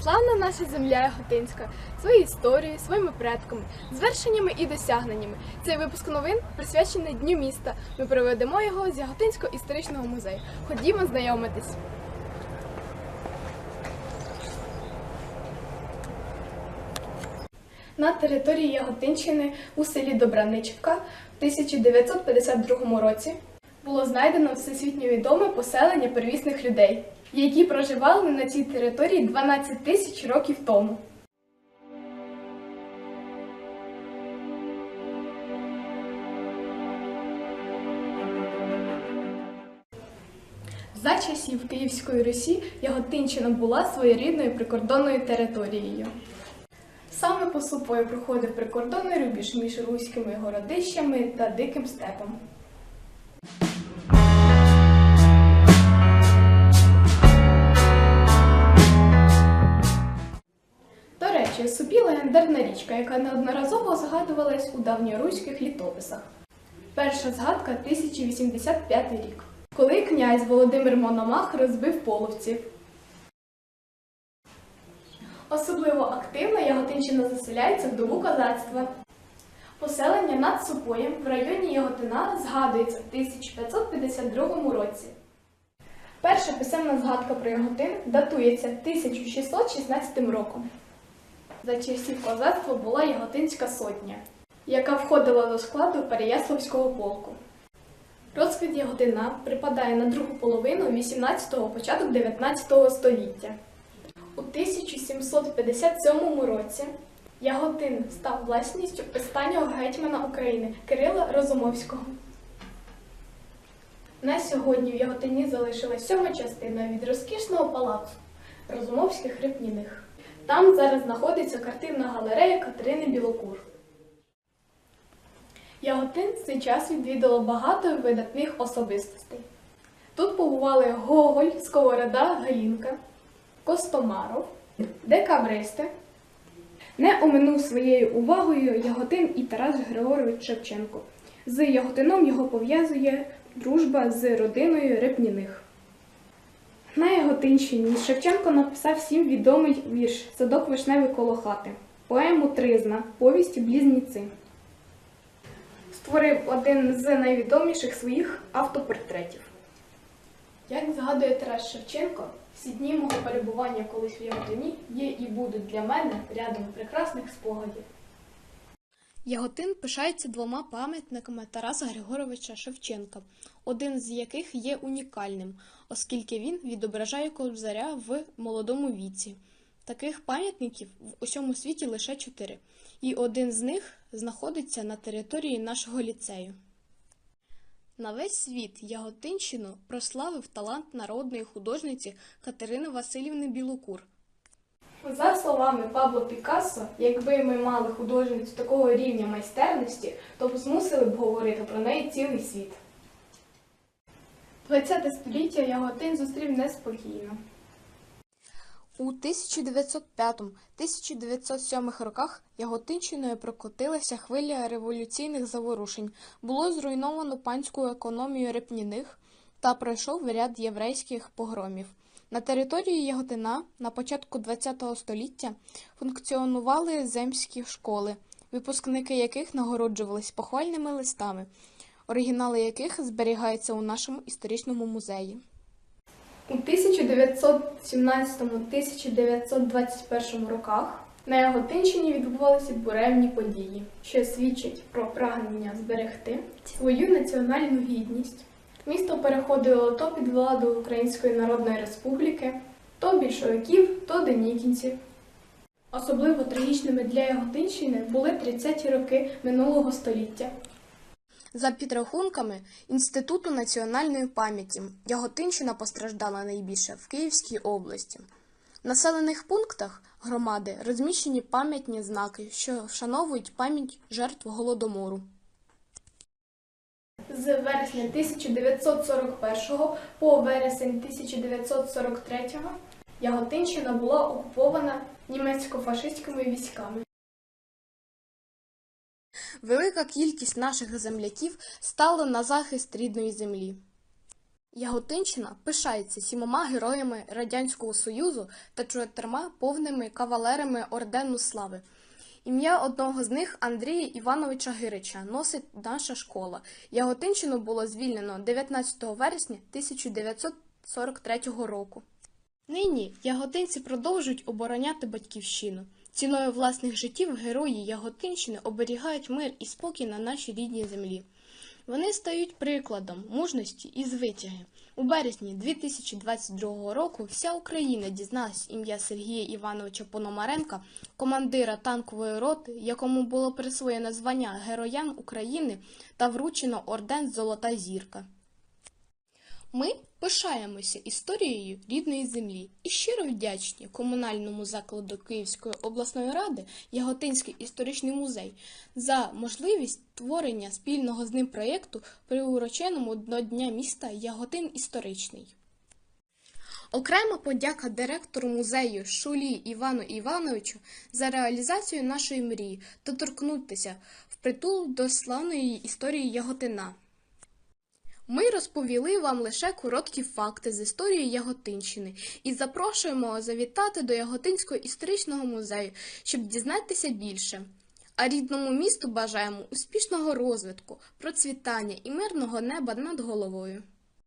Славна наша земля Яготинська своєю історією, своїми предками, звершеннями і досягненнями. Цей випуск новин присвячений Дню міста. Ми проведемо його з Яготинського історичного музею. Ходімо знайомитись. На території Яготинщини у селі Добраничівка в 1952 році було знайдено всесвітньо відоме поселення первісних людей, які проживали на цій території 12 тисяч років тому. За часів Київської Русі Яготинщина була своєрідною прикордонною територією. Саме по супою проходив прикордонний рубіж між руськими городищами та диким степом. Речі, Супі легендарна річка, яка неодноразово згадувалась у давньоруських літописах. Перша згадка 1085 рік, коли князь Володимир Мономах розбив половців. Особливо активно Яготинщина заселяється в добу козацтва. Поселення над Супоєм в районі Яготина згадується в 1552 році. Перша писемна згадка про Яготин датується 1616 роком. За часів козацтва була Яготинська сотня, яка входила до складу Переяславського полку. Розквіт Яготина припадає на другу половину 18-го, початок 19 століття. У 1757 році Яготин став власністю останнього гетьмана України Кирила Розумовського. На сьогодні в Яготині залишилась сьома частина від розкішного палацу Розумовських Репніних. Там зараз знаходиться картинна галерея Катерини Білокур. Яготин в цей час відвідало багато видатних особистостей. Тут побували Гоголь, Сковорода, Галінка, Костомаров, декабристи. Не оминув своєю увагою Яготин і Тарас Григорович Шевченко. З Яготином його пов'язує дружба з родиною Репніних. На Яготинщині Шевченко написав всім відомий вірш Садок вишневий коло хати, поему Тризна, повість Близніці. Створив один з найвідоміших своїх автопортретів. Як згадує Тарас Шевченко, всі дні мого перебування колись в Яготині є і будуть для мене рядом прекрасних спогадів. Яготин пишається двома пам'ятниками Тараса Григоровича Шевченка, один з яких є унікальним, оскільки він відображає кобзаря в молодому віці. Таких пам'ятників в усьому світі лише чотири, і один з них знаходиться на території нашого ліцею. На весь світ Яготинщину прославив талант народної художниці Катерини Васильівни Білокур. За словами Пабло Пікассо, якби ми мали художницю такого рівня майстерності, то б змусили б говорити про неї цілий світ. 20 століття Яготин зустрів неспокійно. У 1905-1907 роках Яготинщиною прокотилася хвиля революційних заворушень. Було зруйновано панську економію репніних та пройшов ряд єврейських погромів. На території Яготина на початку ХХ століття функціонували земські школи, випускники яких нагороджувались похвальними листами, оригінали яких зберігаються у нашому історичному музеї. У 1917-1921 роках на Яготинщині відбувалися буремні події, що свідчать про прагнення зберегти свою національну гідність. Місто переходило то під владу Української Народної Республіки, то більшовиків, то денікінців. Особливо трагічними для Яготинщини були 30-ті роки минулого століття. За підрахунками Інституту національної пам'яті, Яготинщина постраждала найбільше в Київській області. В населених пунктах громади розміщені пам'ятні знаки, що вшановують пам'ять жертв голодомору. З вересня 1941 по вересень 1943 Яготинщина була окупована німецько-фашистськими військами. Велика кількість наших земляків стала на захист рідної землі. Яготинщина пишається сімома героями Радянського Союзу та чотирма повними кавалерами Ордену Слави. Ім'я одного з них Андрія Івановича Гирича носить наша школа. Яготинщину було звільнено 19 вересня 1943 року. Нині яготинці продовжують обороняти батьківщину. Ціною власних життів герої Яготинщини оберігають мир і спокій на нашій рідній землі. Вони стають прикладом мужності і звитяги. У березні 2022 року вся Україна дізналась ім'я Сергія Івановича Пономаренка, командира танкової роти, якому було присвоєно звання Героям України та вручено орден Золота зірка. Ми пишаємося історією рідної землі і щиро вдячні комунальному закладу Київської обласної ради Яготинський історичний музей за можливість творення спільного з ним проєкту, приуроченому до Дня міста Яготин історичний. Окрема подяка директору музею Шулі Івану Івановичу за реалізацію нашої мрії та торкнутися впритул до славної історії Яготина. Ми розповіли вам лише короткі факти з історії Яготинщини і запрошуємо завітати до Яготинського історичного музею, щоб дізнатися більше. А рідному місту бажаємо успішного розвитку, процвітання і мирного неба над головою.